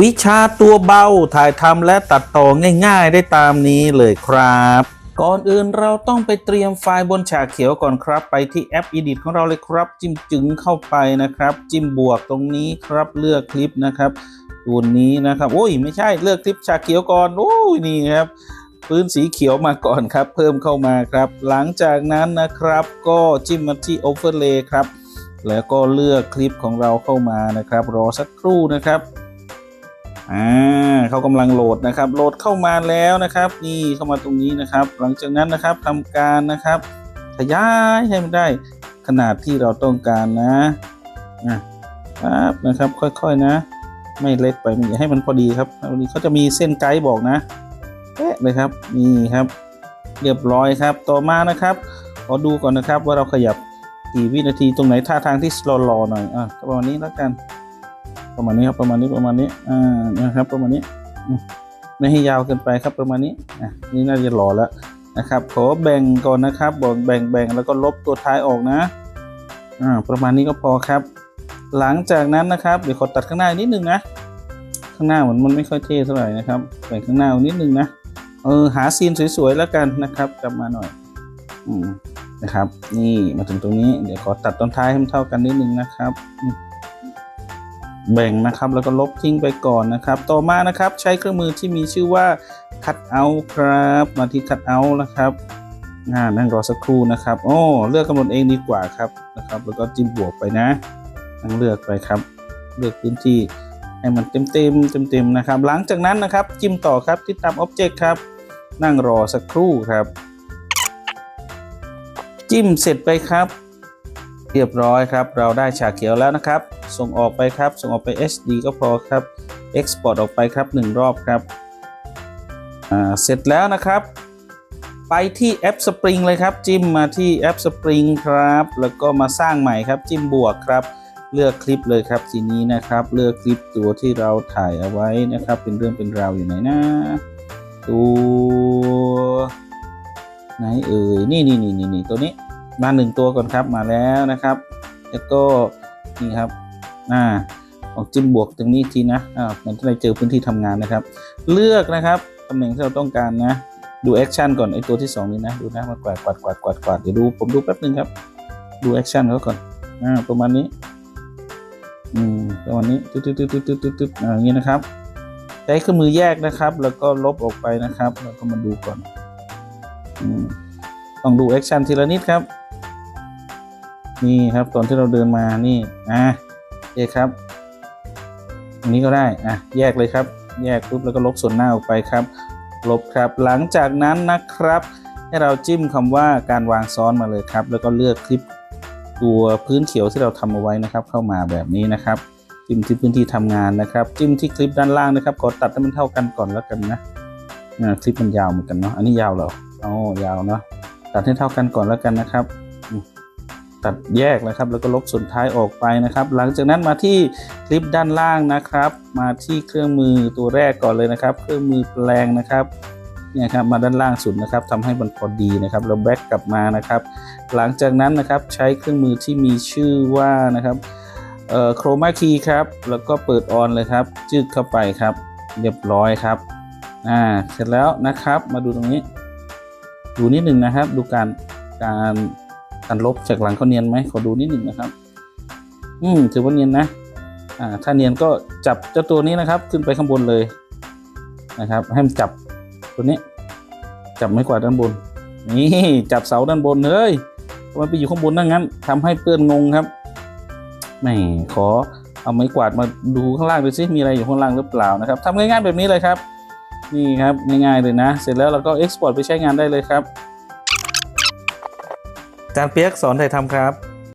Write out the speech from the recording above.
วิชาตัวเบาถ่ายทำและตัดต่อง่ายๆ ได้ตามนี้เลยครับ ก่อนอื่นเราต้องไปเตรียมไฟล์บนฉากเขียวก่อนครับ ไปที่แอป Edit ของเราเลยครับ จิ้มจึงเข้าไปนะครับ จิ้มบวกตรงนี้ครับเลือกคลิปนะครับตัวนี้นะครับโอ้ยไม่ใช่เลือกคลิปฉากเขียวก่อนโอ้ยนี่ครับพื้นสีเขียวมาก่อนครับ เพิ่มเข้ามาครับ หลังจากนั้นนะครับ ก็จิ้มมาที่ Overlay ครับ แล้วก็เลือกคลิปของเราเข้ามานะครับ รอสักครู่นะครับ อ่าเขากำลังโหลดนะครับโหลดเข้ามาแล้วนะครับ นี่เข้ามาตรงนี้นะครับ หลังจากนั้นนะครับทำการนะครับขยายให้มันได้ขนาดที่เราต้องการนะนะครับนะครับค่อยๆนะ ไม่เล็กไปให้มันพอดีครับวันนี้เขาจะมีเส้นไกด์บอกนะแปะเลยครับนี่ครับ เรียบร้อยครับ ต่อมานะครับขอดูก่อนนะครับว่าเราขยับกี่วินาทีตรงไหนท่าทางที่รอๆหน่อยอะก็ประมาณนี้แล้วกัน ประมาณนี้ครับประมาณนี้ประมาณนี้อ่านะครับ ประมาณนี้ไม่ให้ยาวเกินไปครับประมาณนี้อะนี่น่าจะหล่อแล้วนะครับขอแบ่งก่อนนะครับบอกแบ่งแบ่งแล้วก็ลบตัวท้ายออกนะอ่าประมาณนี้ก็พอครับ หลังจากนั้นนะครับเดี๋ยวขอตัดข้างหน้านิดนึงนะข้างหน้าเหมือนมันไม่ค่อยเท่เท่าไหร่นะครับแบ่งข้างหน้านิดนึงนะเออหาซีนสวยๆแล้วกันนะครับกลับมาหน่อยอืมนะครับ นี่มาถึงตรงนี้เดี๋ยวขอตัดต้นท้ายให้มันเท่ากันนิดนึงนะครับอืม แบ่งนะครับ แล้วก็ลบทิ้งไปก่อนนะครับ ต่อมานะครับใช้เครื่องมือที่มีชื่อว่า cut out ครับ มาที่ cut out นะครับอ่านั่งรอสักครู่นะครับโอ้เลือกกำหนดเองดีกว่าครับนะครับ แล้วก็จิ้มบวกไปนะนั่งเลือกไปครับ เลือกพื้นที่ให้มันเต็มเต็มเต็มเต็มๆนะครับ หลังจากนั้นนะครับ จิ้มต่อครับที่ตาม Object ครับ นั่งรอสักครู่ครับ จิ้มเสร็จไปครับ เรียบร้อยครับ เราได้ฉากเขียวแล้วนะครับ ส่งออกไปครับ ส่งออกไป HD ก็พอครับ Export ออกไปครับหนึ่งรอบครับ เสร็จแล้วนะครับ ไปที่แอป Spring เลยครับ จิ้มมาที่แอป Spring ครับ แล้วก็มาสร้างใหม่ครับ จิ้มบวกครับ เลือกคลิปเลยครับทีนี้นะครับ เลือกคลิปตัวที่เราถ่ายเอาไว้นะครับ เป็นเรื่องเป็นราวอยู่ไหนนะตัวไหนเอ่ย นี่นี่นี่นี่นี่ตัวนี้ มาหนึ่งตัวก่อนครับมาแล้วนะครับ แล้วก็นี่ครับอ่าออกจิ้มบวกตรงนี้ทีนะอ่ามันจะได้เจอพื้นที่ทำงานนะครับ เลือกนะครับตำแหน่งที่เราต้องการนะ ดูแอคชั่นก่อนไอตัวที่สองนี้นะ ดูนะมากวาดกวาดกวาดกวาดกวาดเดี๋ยวดูผมดูแป๊บนึงครับ ดูแอคชั่นเขาก่อนอ่าประมาณนี้ อืมประมาณนี้ตึ๊ดตึ๊ดตึ๊ดตึ๊ดตึ๊ดตึ๊ดตึ๊ดอ่าอย่างนี้นะครับใช้เครื่องมือแยกนะครับ แล้วก็ลบออกไปนะครับ แล้วก็มาดูก่อน อืมต้องดูแอคชั่นทีละนิดครับ นี่ครับตอนที่เราเดินมานี่อะโอเครับอันนี้ก็ได้อะแยกเลยครับ แยกปุ๊บแล้วก็ลบส่วนหน้าออกไปครับ ลบครับหลังจากนั้นนะครับ ให้เราจิ้มคำว่าการวางซ้อนมาเลยครับ แล้วก็เลือกคลิปตัวพื้นเขียวที่เราทำเอาไว้นะครับ เข้ามาแบบนี้นะครับจิ้มที่พื้นที่ทำงานนะครับ จิ้มที่คลิปด้านล่างนะครับกดตัดให้มันเท่ากันก่อนแล้วกันนะคลิปมันยาวเหมือนกันเนาะอันนี้ยาวเหรออ๋อยาวเนาะตัดให้เท่ากันก่อนแล้วกันนะครับ ตัดแยกนะครับ แล้วก็ลบส่วนท้ายออกไปนะครับ หลังจากนั้นมาที่คลิปด้านล่างนะครับ มาที่เครื่องมือตัวแรกก่อนเลยนะครับ เครื่องมือแปลงนะครับเนี่ยครับมาด้านล่างสุดนะครับทำให้มันพอดีนะครับแล้วแบ็กกลับมานะครับ หลังจากนั้นนะครับใช้เครื่องมือที่มีชื่อว่านะครับเอ่อโครมาคีครับ แล้วก็เปิดออนเลยครับ จึกเข้าไปครับ เรียบร้อยครับอ่าเสร็จแล้วนะครับมาดูตรงนี้ ดูนิดหนึ่งนะครับ ดูการการ การลบจากหลังเขาเนียนไหมขอดูนิดหนึ่งนะครับ อืมถือว่าเนียนนะ อ่า ถ้าเนียนก็จับเจ้าตัวนี้นะครับ ขึ้นไปข้างบนเลยนะครับ ให้มันจับตัวนี้ จับไม่กวาดด้านบน นี่จับเสาด้านบนเลยทำไมไปอยู่ข้างบนนั่งงั้นทำให้เพื่อนงงครับแหม่ขอเอาไม้กวาดมาดูข้างล่างดูซิมีอะไรอยู่ข้างล่างหรือเปล่านะครับทำง่ายๆแบบนี้เลยครับ นี่ครับง่ายๆเลยนะ เสร็จแล้วเราก็เอ็กซ์พอร์ตไปใช้งานได้เลยครับ จารย์เปียกสอนถ่ายทำครับ